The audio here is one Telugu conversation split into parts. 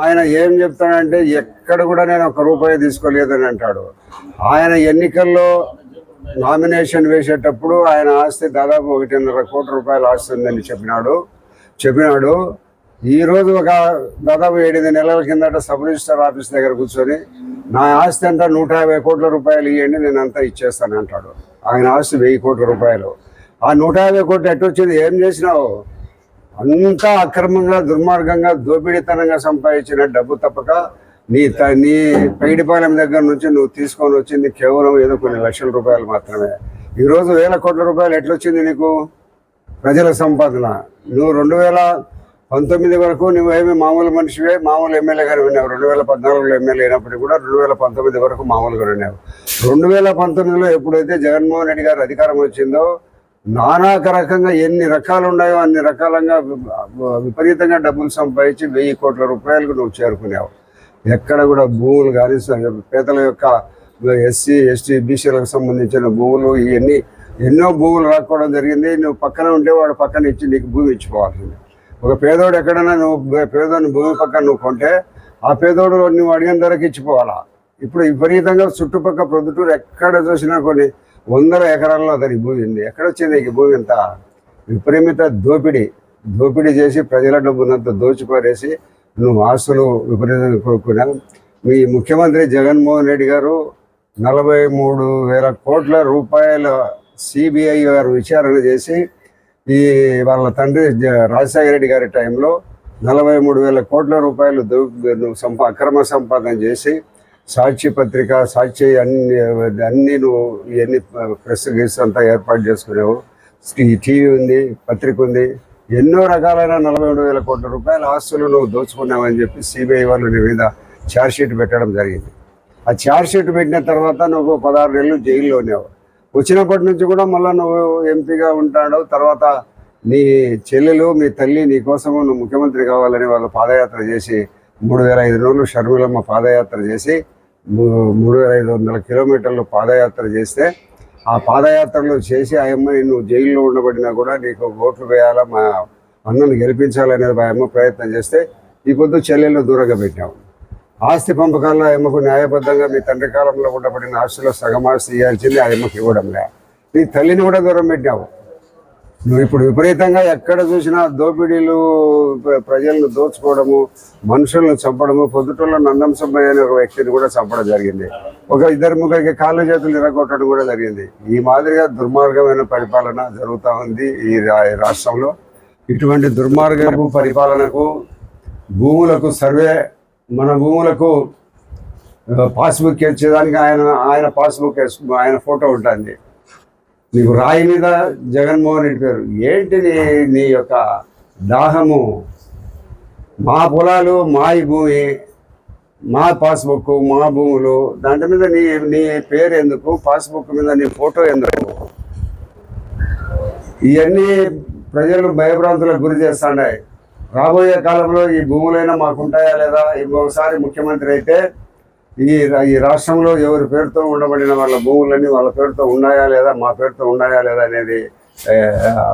ఆయన ఏం చెప్తాడంటే ఎక్కడ కూడా నేను ఒక రూపాయి తీసుకోలేదని అంటాడు. ఆయన ఎన్నికల్లో నామినేషన్ వేసేటప్పుడు ఆయన ఆస్తి దాదాపు ఒకటిన్నర కోట్ల రూపాయల ఆస్తి ఉందని చెప్పినాడు. చెప్పినాడు. ఈరోజు ఒక దాదాపు ఏడెనిమిది నెలల కిందట సబ్ రిజిస్టర్ ఆఫీస్ దగ్గర కూర్చొని నా ఆస్తి అంతా నూట యాభై కోట్ల రూపాయలు ఇవ్వండి నేను అంతా ఇచ్చేస్తాను అంటాడు. ఆయన ఆస్తి వెయ్యి కోట్ల రూపాయలు. ఆ నూట యాభై కోట్లు ఎట్టొచ్చింది? ఏం చేసినావు? అంతా అక్రమంగా దుర్మార్గంగా దోపిడీతనంగా సంపాదించిన డబ్బు తప్పక నీ త నీ పైడిపాలెం దగ్గర నుంచి నువ్వు తీసుకొని వచ్చింది కేవలం ఏదో కొన్ని లక్షల రూపాయలు మాత్రమే. ఈరోజు వేల కోట్ల రూపాయలు ఎట్లొచ్చింది నీకు? ప్రజల సంపాదన. నువ్వు రెండు వేల పంతొమ్మిది వరకు నువ్వేమి మామూలు మనిషివే మామూలు ఎమ్మెల్యేగానే ఉన్నావు రెండు వేల పద్నాలుగులో ఎమ్మెల్యే అయినప్పటికీ కూడా రెండు వేల పంతొమ్మిది వరకు మామూలుగా ఉన్నావు రెండు వేల పంతొమ్మిదిలో ఎప్పుడైతే జగన్మోహన్ రెడ్డి గారు అధికారం వచ్చిందో నానాక రకంగా ఎన్ని రకాలు ఉన్నాయో అన్ని రకాలంగా విపరీతంగా డబ్బులు సంపాదించి వెయ్యి కోట్ల రూపాయలకు నువ్వు చేరుకున్నావు. ఎక్కడ కూడా భూములు కానీ పేదల యొక్క ఎస్సీ ఎస్టీ బీసీలకు సంబంధించిన భూములు ఇవన్నీ ఎన్నో భూములు రాకపోవడం జరిగింది. నువ్వు పక్కన ఉంటే వాడు పక్కన ఇచ్చి నీకు భూమి ఇచ్చిపోవాల్సింది. ఒక పేదోడు ఎక్కడైనా నువ్వు పేదోడిని పేదోని భూమి పక్కన నువ్వు కొంటే ఆ పేదోడు నువ్వు అడిగిన ధరకు ఇచ్చిపోవాలా? ఇప్పుడు విపరీతంగా చుట్టుపక్కల ప్రొద్దుటూరు ఎక్కడ చూసినా కొన్ని వందల ఎకరాల్లో అతని భూమి ఉంది. ఎక్కడ వచ్చింది ఈ భూమి అంతా? విపరీత దోపిడీ. దోపిడీ చేసి ప్రజల డబ్బునంతా దోచిపారేసి నువ్వు ఆస్తులు విపరీతంగా కొనుక్కున్నావు మీ ముఖ్యమంత్రి జగన్మోహన్ రెడ్డి గారు నలభై మూడు వేల కోట్ల రూపాయల సిబిఐ గారు విచారణ చేసి ఈ వాళ్ళ తండ్రి రాజశేఖర రెడ్డి గారి టైంలో నలభై మూడు వేల కోట్ల రూపాయలు నువ్వు సంపా అక్రమ సంపాదన చేసి సాక్షి పత్రిక సాక్షి అన్ని అన్ని నువ్వు ఇవన్నీ ప్రెస్ గీస్ అంతా ఏర్పాటు చేసుకునేవు. ఈ టీవీ ఉంది పత్రిక ఉంది. ఎన్నో రకాలైన నలభై మూడు వేల కోట్ల రూపాయల ఆస్తులు నువ్వు దోచుకున్నావని చెప్పి సిబిఐ వాళ్ళు నీ మీద ఛార్జ్ షీట్ పెట్టడం జరిగింది. ఆ ఛార్జ్ షీట్ పెట్టిన తర్వాత నువ్వు పదహారు నెలలు జైల్లో ఉన్నావు. వచ్చినప్పటి నుంచి కూడా మళ్ళీ నువ్వు ఎంపీగా ఉంటాడు. తర్వాత నీ చెల్లెలు మీ తల్లి నీ కోసము నువ్వు ముఖ్యమంత్రి కావాలని వాళ్ళు పాదయాత్ర చేసి మూడు వేల ఐదు రోజులు షర్మిలమ్మ పాదయాత్ర చేసి మూడు వేల ఐదు వందల కిలోమీటర్లు పాదయాత్ర చేస్తే ఆ పాదయాత్రలు చేసి ఆ అమ్మని నువ్వు జైల్లో ఉండబడినా కూడా నీకు ఓట్లు వేయాలా మా అన్నను గెలిపించాలనేది మా అమ్మ ప్రయత్నం చేస్తే ఈ పొద్దు చెల్లెళ్ళు దూరంగా పెట్టావు ఆస్తి పంపకాల్లో ఆ న్యాయబద్ధంగా మీ తండ్రి కాలంలో ఉండబడిన ఆస్తిలో సగం ఆస్తి ఇవ్వాల్సింది ఆ ఇవ్వడం లే నీ తల్లిని కూడా దూరం పెట్టావు నువ్వు ఇప్పుడు విపరీతంగా ఎక్కడ చూసినా దోపిడీలు ప్ర- ప్రజలను దోచుకోవడము మనుషులను చంపడము పొద్దుటూరులో నందం సుబ్బయ్య అనే ఒక వ్యక్తిని కూడా చంపడం జరిగింది. ఒక ఇద్దరు ముగ్గురికి కాళ్ళు చేతులు ఇరగొట్టడం కూడా జరిగింది. ఈ మాదిరిగా దుర్మార్గమైన పరిపాలన జరుగుతూ ఉంది ఈ రా- ఈ రాష్ట్రంలో. ఇటువంటి దుర్మార్గపు పరిపాలనకు భూములకు సర్వే మన భూములకు పాస్బుక్ ఇచ్చేదానికి ఆయన ఆయన పాస్బుక్ ఆయన ఫోటో ఉంటుంది. నీకు రాయి మీద జగన్మోహన్ రెడ్డి పేరు. ఏంటి నీ నీ యొక్క దాహము? మా పొలాలు మా భూమి మా పాస్బుక్ మా భూములు దాంట్ మీద నీ నీ పేరు ఎందుకు? పాస్బుక్ మీద నీ ఫోటో ఎందుకు? ఇవన్నీ ప్రజలు భయభ్రాంతులకు గురి చేస్తున్నాయి రాబోయే కాలంలో ఈ భూములైనా మాకుంటాయా లేదా? ఇంకొకసారి ముఖ్యమంత్రి అయితే ఈ రా- ఈ రాష్ట్రంలో ఎవరి పేరుతో ఉండబడిన వాళ్ళ భూములన్నీ వాళ్ళ పేరుతో ఉన్నాయా లేదా? మా పేరుతో ఉన్నాయా లేదా అనేది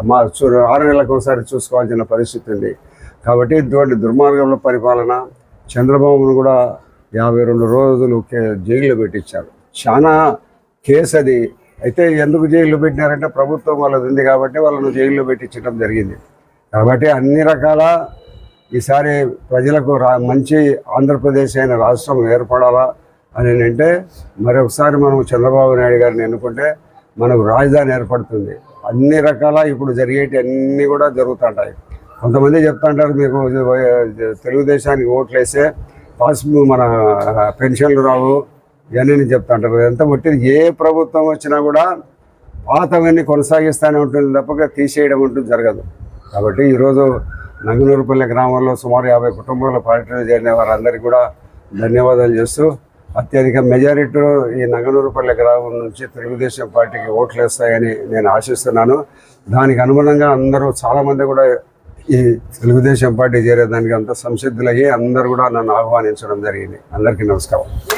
మా చూ ఆరు నెలలకు ఒకసారి చూసుకోవాల్సిన పరిస్థితి ఉంది. కాబట్టి ఇటువంటి దుర్మార్గంలో పరిపాలన చంద్రబాబును కూడా యాభై రెండు రోజులు కే- జైల్లో పెట్టించారు. చాలా కేసు అది. అయితే ఎందుకు జైల్లో పెట్టినారంటే ప్రభుత్వం వాళ్ళది ఉంది కాబట్టి వాళ్ళను జైల్లో పెట్టించడం జరిగింది. కాబట్టి అన్ని రకాల ఈసారి ప్రజలకు రా మంచి ఆంధ్రప్రదేశ్ అయిన రాష్ట్రం ఏర్పడాలా అని అంటే మరొకసారి మనం చంద్రబాబు నాయుడు గారిని ఎన్నుకుంటే మనకు రాజధాని ఏర్పడుతుంది. అన్ని రకాల ఇప్పుడు జరిగేటి అన్నీ కూడా జరుగుతుంటాయి. కొంతమంది చెప్తుంటారు మీకు తెలుగుదేశానికి ఓట్లేస్తే పాస్ మన పెన్షన్లు రావు ఇవన్నీ చెప్తుంటారు. ఎంత పుట్టింది ఏ ప్రభుత్వం వచ్చినా కూడా పాతవన్నీ కొనసాగిస్తూనే ఉంటుంది తప్పక తీసేయడం ఉంటుంది జరగదు. కాబట్టి ఈరోజు నంగనూరుపల్లి గ్రామంలో సుమారు యాభై కుటుంబాల పార్టీలు చేరిన వారందరికీ కూడా ధన్యవాదాలు చేస్తూ అత్యధిక మెజారిటీ ఈ నంగనూరుపల్లి గ్రామం నుంచి తెలుగుదేశం పార్టీకి ఓట్లు వేస్తాయని నేను ఆశిస్తున్నాను. దానికి అనుగుణంగా అందరూ చాలామంది కూడా ఈ తెలుగుదేశం పార్టీ చేరేదానికి అంత సంసిద్ధులయ్యి అందరూ కూడా నన్ను ఆహ్వానించడం జరిగింది. అందరికీ నమస్కారం.